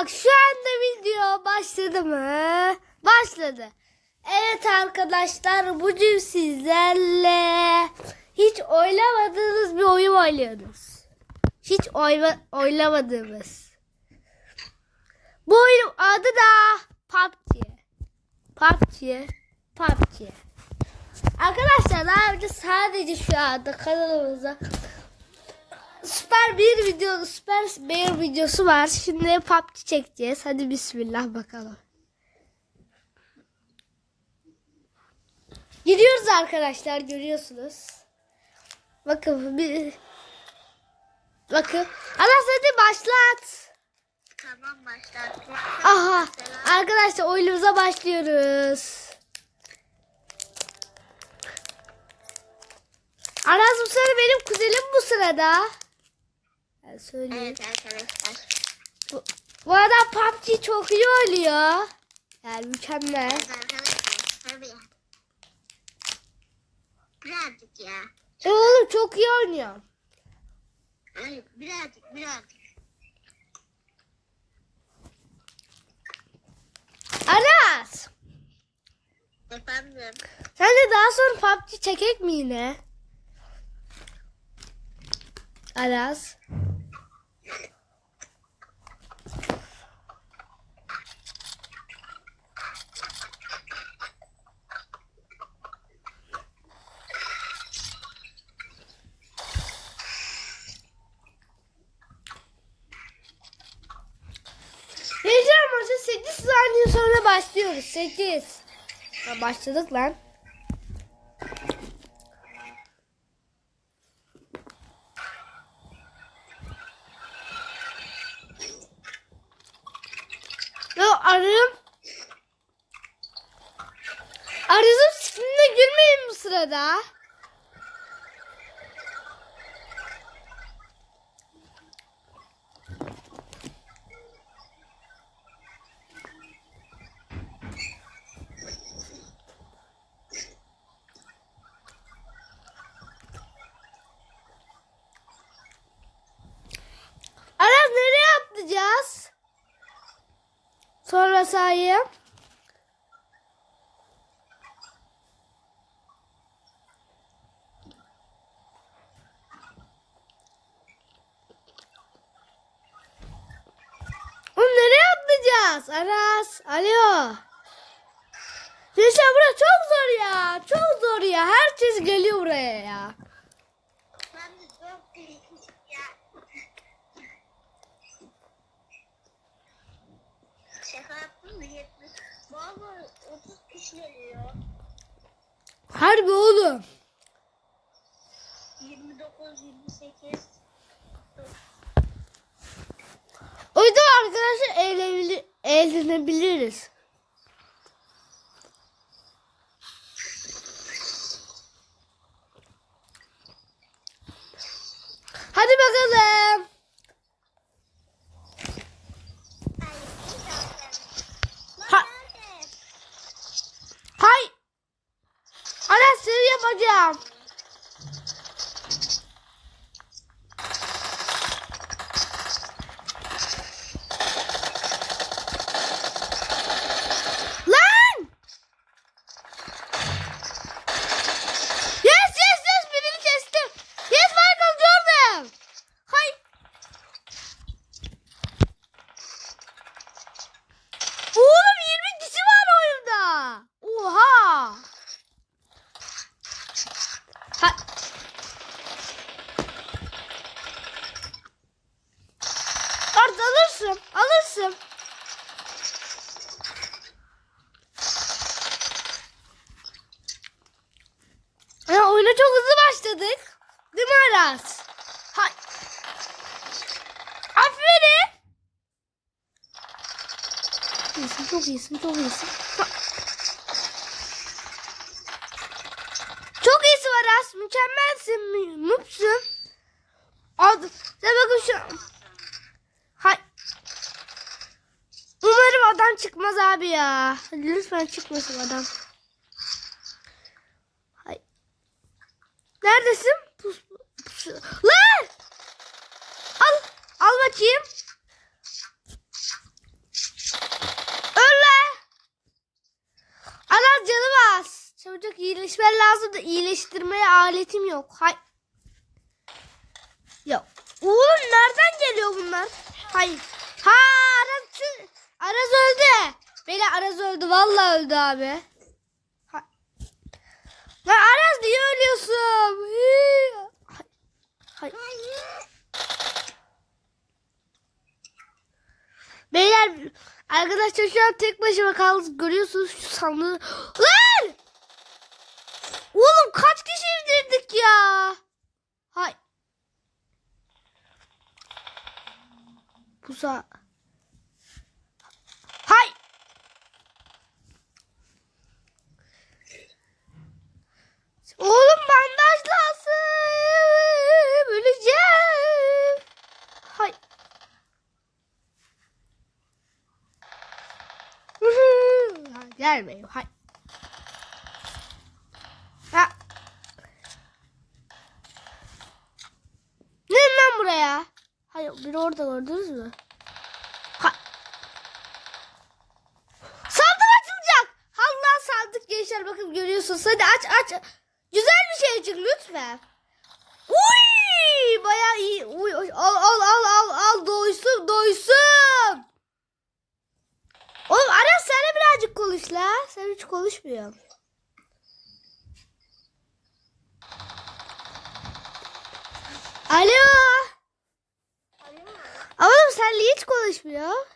Bak şu anda video başladı mı? Başladı. Evet arkadaşlar bugün sizlerle hiç oynamadığınız bir oyun oynuyoruz. Hiç oyna, oynamadığımız. Bu oyunun adı da PUBG. PUBG. PUBG. Arkadaşlar daha önce sadece şu anda kanalımıza süper bir video, süper bir videosu var. Şimdi PUBG çekeceğiz. Hadi bismillah bakalım. Gidiyoruz arkadaşlar görüyorsunuz. Bakın bir Bakın. Anas hadi başlat. Tamam başlattım. Aha. Arkadaşlar oyunumuza başlıyoruz. Aras bu sırada benim kuzenim bu sırada. Ben söyleyeyim. Evet arkadaşlar. Bu, bu arada PUBG çok iyi oluyor. Yani mükemmel. Evet arkadaşlar. Tabii. Birazcık ya. E oğlum çok iyi oynuyor. Hayır birazcık birazcık. Aras. Efendim. Sen de daha sonra PUBG çekek mi yine? Aras. Heyecan maçı 8 saniye sonra başlıyoruz. 8. Ha, başladık lan. Ya arıyorum. Arızım sikimine gülmeyin bu sırada. Aras nereye atlayacağız? Sonra sahaya. Oğlum nereye atlayacağız? Aras. Alo. Yaşar bura çok zor ya. Çok zor ya. Herkes geliyor buraya ya. Ben de çok değişik ya. Şaka yaptım mı? 70. Valla 30 kişi geliyor. Harbi oğlum. 29, 28. O yüzden arkadaşlar eğlenebilir, eğlenebiliriz. Hadi bakalım. Ha- Hay. Ana seni yapacağım. Lan! Yes yes yes birini kestim. Yes Michael Jordan. Hay. Oğlum 20 kişi var oyunda. Oha. Ha. Art alırsın. Alırsın. Ya oyuna çok başladık. Değil mi Aras? Hay. Aferin. İyisin, çok iyisin, çok iyisin. Çok iyisin Aras. Mükemmelsin. mü- Noobsun. Ad, sen bakın şu. Hay. Umarım adam çıkmaz abi ya. Lütfen çıkmasın adam. İyileşmen lazım da iyileştirmeye aletim yok. Hay. Ya oğlum nereden geliyor bunlar? Hayır. Ha Aras, Aras öldü. Bela Aras öldü. Vallahi öldü abi. Ha. Lan Aras niye ölüyorsun? Beyler arkadaşlar şu an tek başıma kaldım. Görüyorsunuz şu sandığı. Oğlum kaç kişi indirdik ya? Hay. Buza. Hay. Oğlum bandaj lazım. Öleceğim. Hay. Ha, Gelmeyin. Hay. Ha. Ne lan buraya? Hayır biri orada gördünüz mü? Ha. Sandık açılacak. Allah sandık gençler bakın görüyorsunuz. Hadi aç aç. Güzel bir şey çık lütfen. Uy bayağı iyi. Uy, uy, al al al al al doysun doysun. Oğlum Aras sen de birazcık konuş la. Sen hiç konuşmuyorsun. Alo. Alo. Oğlum sen niye hiç konuşmuyor?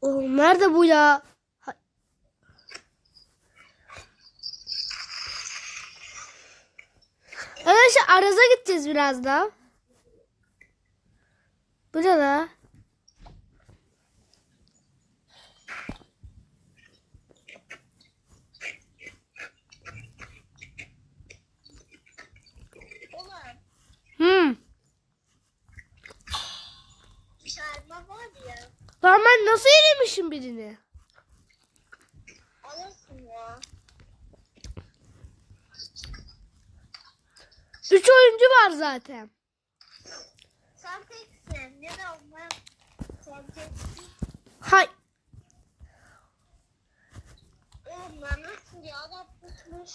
Oğlum nerede bu ya? Ha- Arkadaşlar Araz'a gideceğiz birazdan. Bu ne la? Oğlum. Hmm. Çarpma var ya. Lan ben nasıl yenemişim birini? Alırsın ya. Üç oyuncu var zaten. Sen teksin. Ne de olmaz. Sen teksin. Hay. Oğlum lan nasıl ya? Adam tutmuş.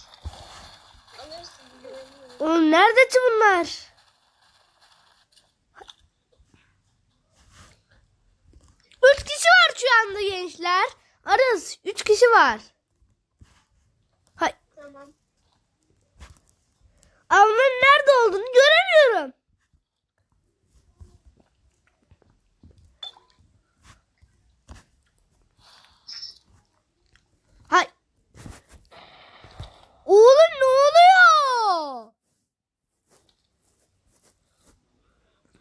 Alırsın. Oğlum nerede bunlar? Üç kişi var şu anda gençler. Arız. Üç kişi var. Hay. Tamam. Ama onların nerede olduğunu göremiyorum. Hay. Oğlum ne oluyor?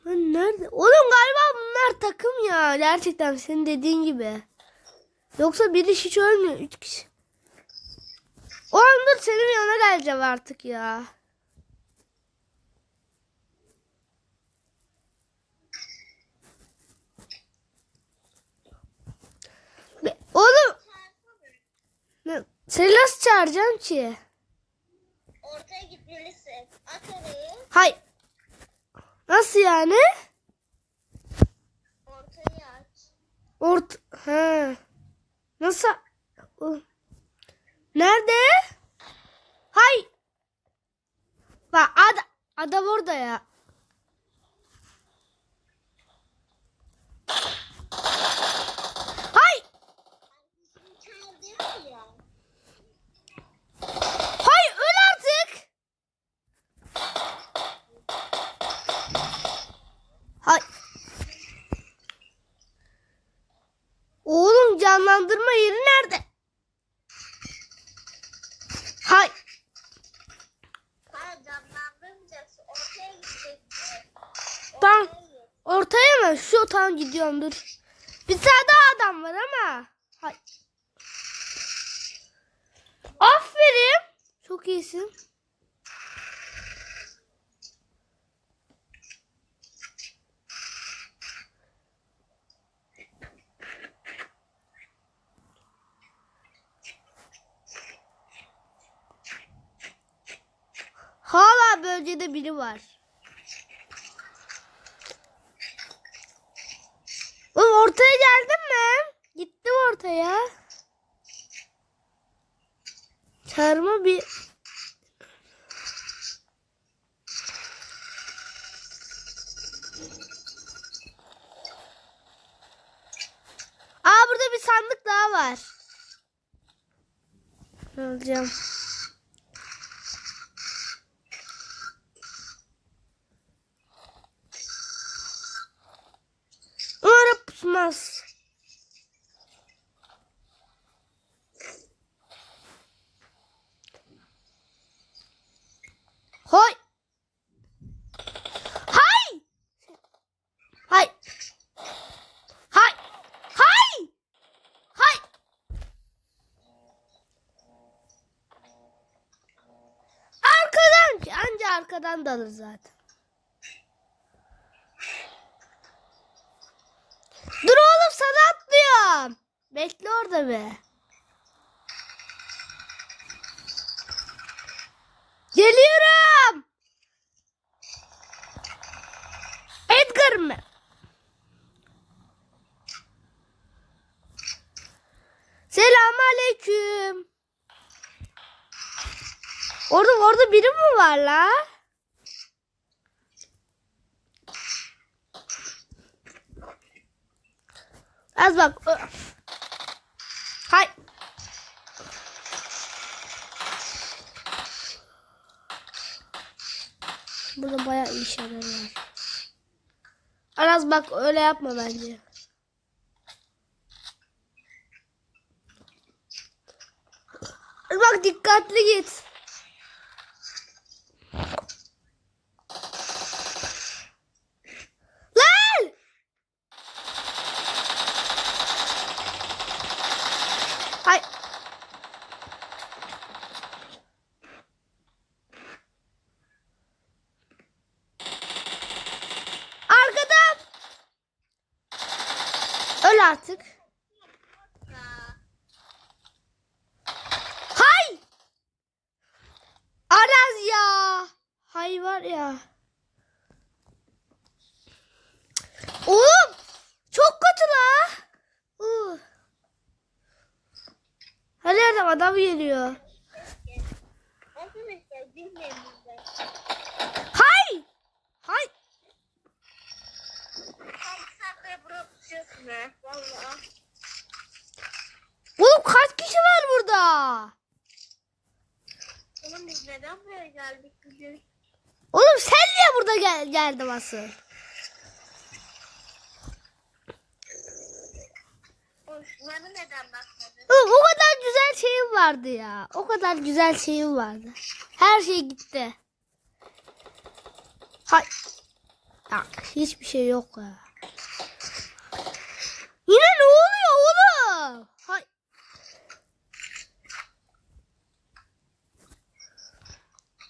Lan nerede? Oğlum galiba bunlar takım ya. Gerçekten senin dediğin gibi. Yoksa biri hiç ölmüyor. Üç kişi. Oğlum dur senin yanına geleceğim artık ya. Be- Oğlum ne- seni nasıl çağıracağım ki? Ortaya gitmelisin. At orayı. Hay. Nasıl yani? Ortayı aç. Ort ha. Nasıl? Nerede? Hay. Bak ad adam orada ya. Hay. Çağır değil mi ya? Hay öl artık. Hay. Oğlum canlandırma yeri nerede? Hay. Hayır canlandırmayacaksın. Ortaya gideceksin. Tamam. Ortaya git. Mı? Şu tam gidiyorum dur. Bir tane daha adam var ama. Hay. Aferin. Çok iyisin. Hala bölgede biri var. Oğlum ortaya geldin mi? Gittim ortaya. Sarma bir Aa burada bir sandık daha var. Alacağım. Umarım pusmaz. Hoy. Hay. Hay. Hay. Hay. Hay. Arkadan ki anca arkadan dalır zaten. Dur oğlum sana atlıyorum. Bekle orada be. Geliyorum. Edgar mı? Selam aleyküm. Orada orada biri mi var la? Az bak. Hay. Burada bayağı iyi şeyler var. Aras bak öyle yapma bence. Bak dikkatli git. Lan! Hay. Arkadan. Öl artık. Ha. Hay! Araz ya. Hay var ya. Oğlum çok kötü la. Uh. Her adam geliyor. Hay! Hay! Oğlum kaç kişi var burada? Oğlum biz neden buraya geldik bugün? Oğlum sen niye burada gel geldin asıl? Oğlum şunlara neden bakmadın? Güzel şeyim vardı ya. O kadar güzel şeyim vardı. Her şey gitti. Hay. Ya hiçbir şey yok ya. Yine ne oluyor oğlum? Hay.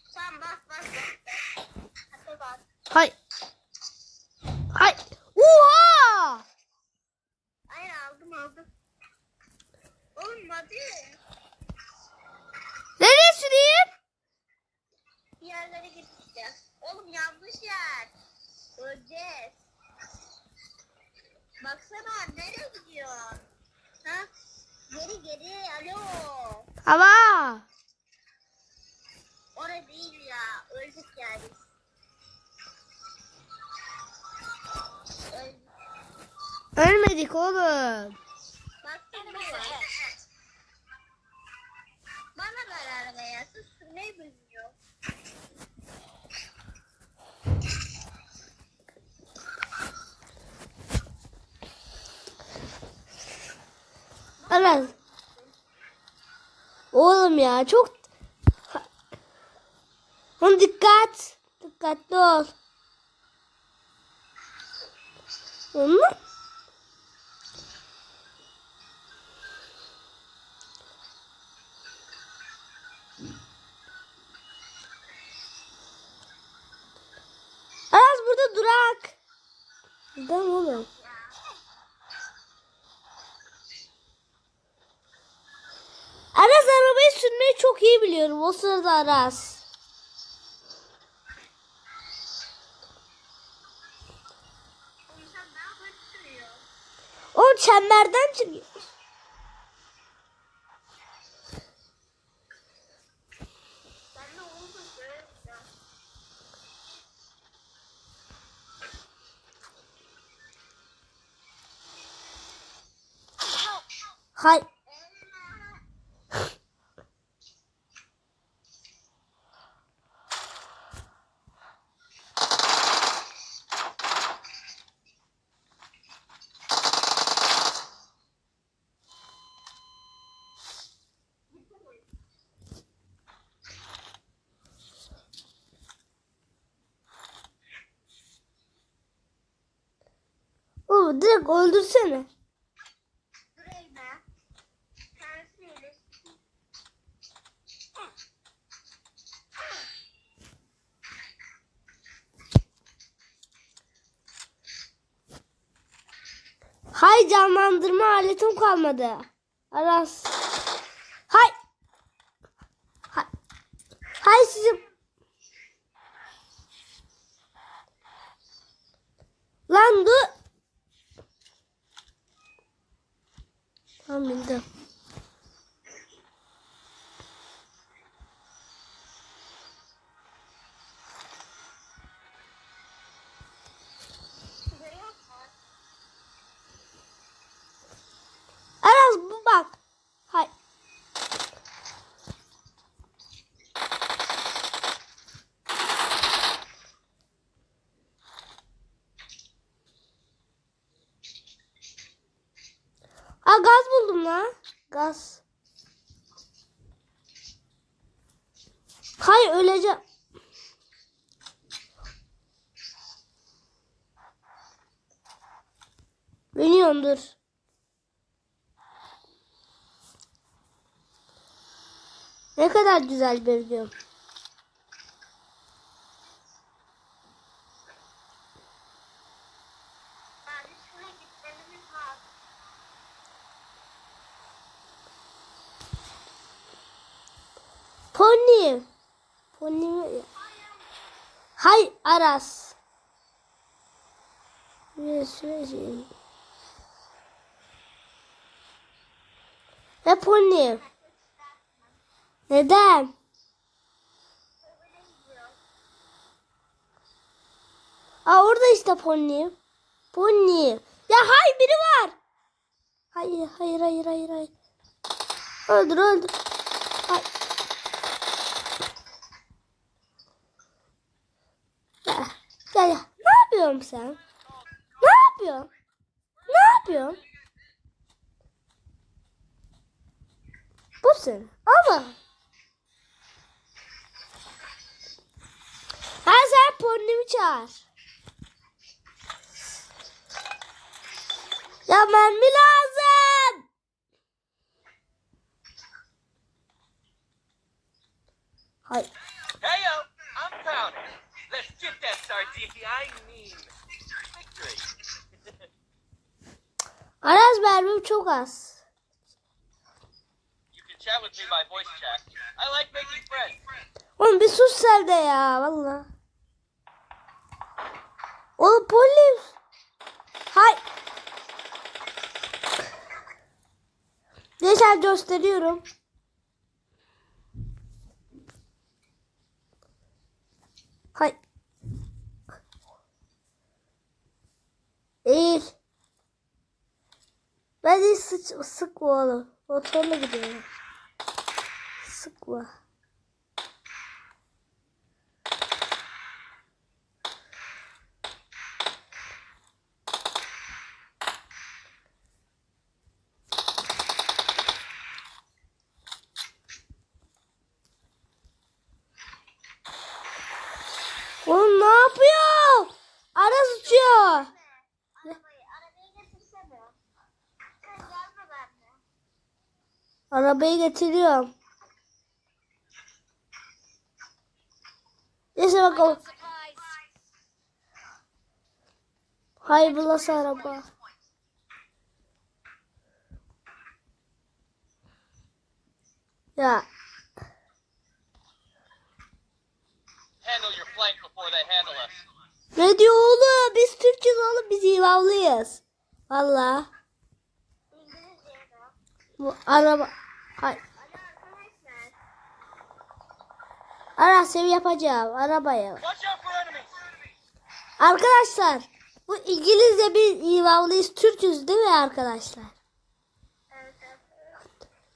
Sen bas bas bas. Hadi bas. Hay. Hay. Oha! Hayır aldım aldım. Oğlum hadi. Nereye süreyim? Bir yerlere gideceğiz. Yer. Öleceğiz. Baksana nereye gidiyor? Ha? Geri geri alo. Ama. Orada değil ya. Öldük yani. Öldük. Ölmedik oğlum. Baksana bana. Bana ver arabaya. Sus ne bilmiyor. Aras. Oğlum ya çok... Oğlum dikkat. Dikkatli ol. Onu? Aras söylüyorum o sırada Aras. O çemberden çıkıyor. Hay. Öldürsene. Hay canlandırma aletim kalmadı. Aras. Hay. Hay, hay sizin. Lan dur. Tamam bildim. Şuraya yapma. Aras bu bak. Hay. Aa lan. Gaz. Hay öleceğim. Biliyorum dur. Ne kadar güzel bir video. Yani şuna gitmemiz lazım. Pony. Pony mi? Hay Aras. Ne pony? Neden? Aa orada işte pony. Pony. Ya hay biri var. Hayır hayır hayır hayır hayır. Öldür öldür. Hay. Ya, ya. Ne yapıyorsun sen? Ne yapıyorsun? Ne yapıyorsun? Bu. Ama. Ha sen ponnimi çağır. Ya mermi lazım. Like making friends. Oğlum bir sus sen de ya valla. Oğlum polis. Hay. Neyse gösteriyorum. 我是过了我从那个地方是过。Arabayı getiriyorum. Neyse bakalım. Hay bu nasıl araba? Ya ne diyor oğlum? Biz Türk'üz oğlum biz İvanlıyız. Valla. Bu araba. Hay. Aras sev yapacağım arabaya. Arkadaşlar bu İngilizce bir İvanlıyız Türk'üz değil mi arkadaşlar? Evet, evet.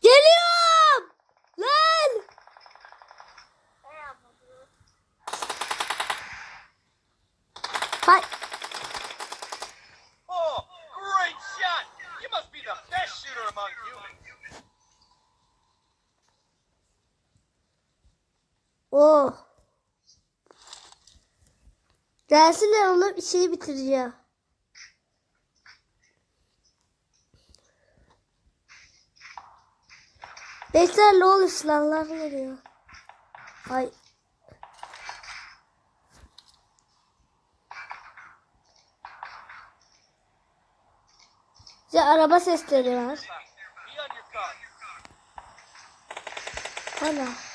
Geliyorum. Lan. Hay. Oh, great shot! You must be the best shooter among humans. Oh. Gelsinler oğlum işini bitireceğim. Bekler ne olur silahlar geliyor. Ay. Size araba sesleri var. Be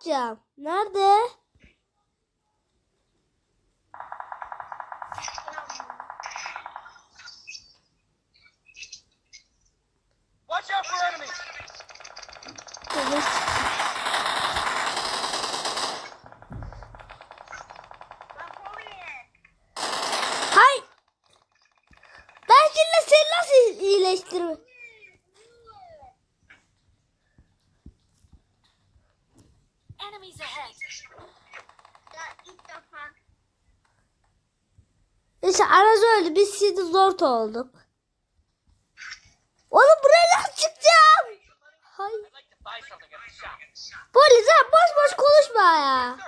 bomba atacağım. Nerede? Zor olduk. Oğlum buraya nasıl çıkacağım? Hay. I'd like to buy something at the shop. Polis ha boş boş konuşma ya.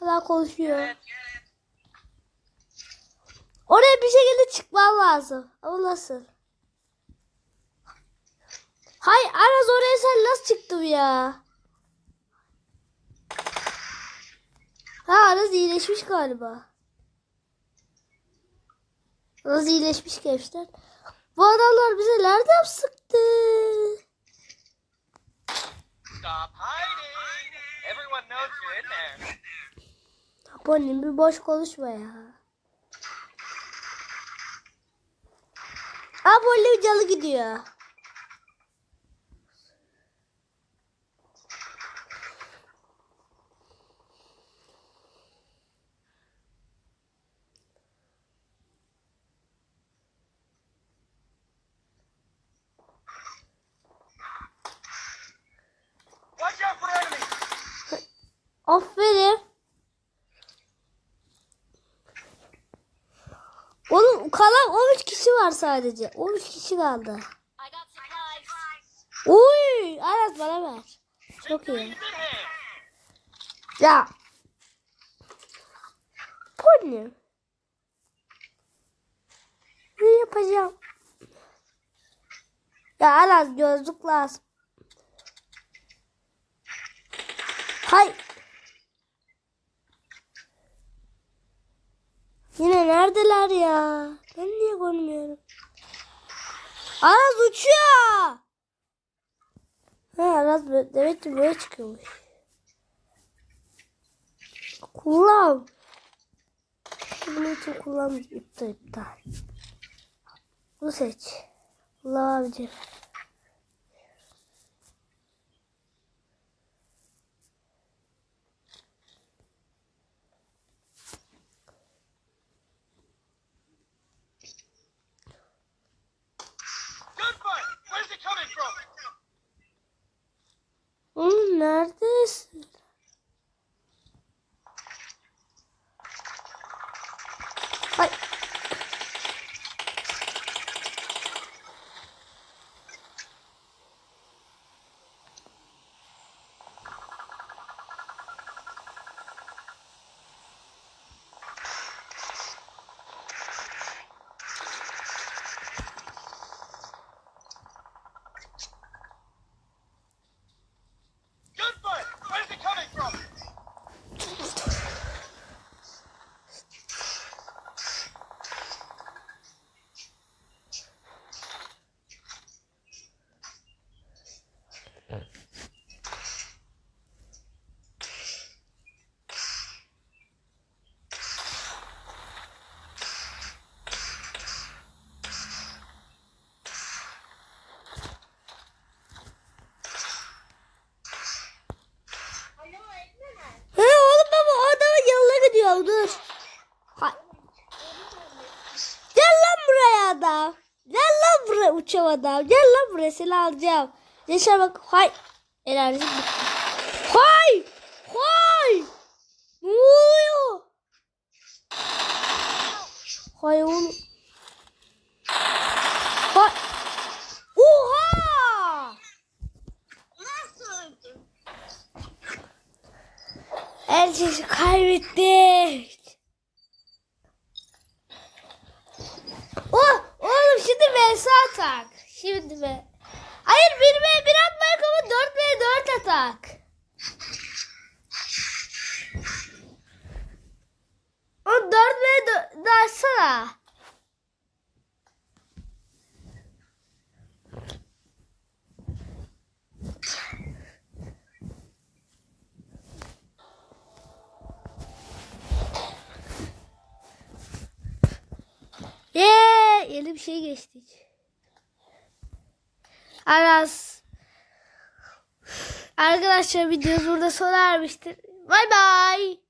Hala konuşuyor. Oraya bir şekilde çıkmam lazım. Ama nasıl? Hay Aras oraya sen nasıl çıktın ya? Ha Aras iyileşmiş galiba. Aras iyileşmiş gençler. Bu adamlar bize nereden sıktı? Ponim bir boş konuşma ya. Aa Polly calı gidiyor. Watch out for enemies! Aferin. Oğlum kalan 13 kişi var sadece. 13 kişi kaldı. Uy, Aras bana ver. Çok iyi. Ya. Bu ne? Ne yapacağım? Ya Aras gözlük lazım. Hay. Yine neredeler ya? Ben niye görmüyorum? Aras uçuyor. Ha Aras demek ki böyle çıkıyormuş. Kullan. Bunun için kullan iptal iptal. Bunu seç. Allah abicim. Gunfire! Where's it coming from? Oğlum neredesin? Hay. dur. Ha. Gel lan buraya adam. Gel lan buraya uçam adam. Gel lan buraya seni Yaşar bak. Hay. Enerjim bitti. Hay. Hay. Ne oluyor? Hay oğlum. Hay. Oha. Nasıl öldün? Şeyi kaybettik. Oh, oğlum şimdi vs atak. Şimdi be. Hayır 1 v 1 atmak ama 4 v 4 atak. O 4 v 4 atsana. Yeee yeni bir şey geçtik. Aras. Arkadaşlar videomuz burada sona ermiştir. Bay bay.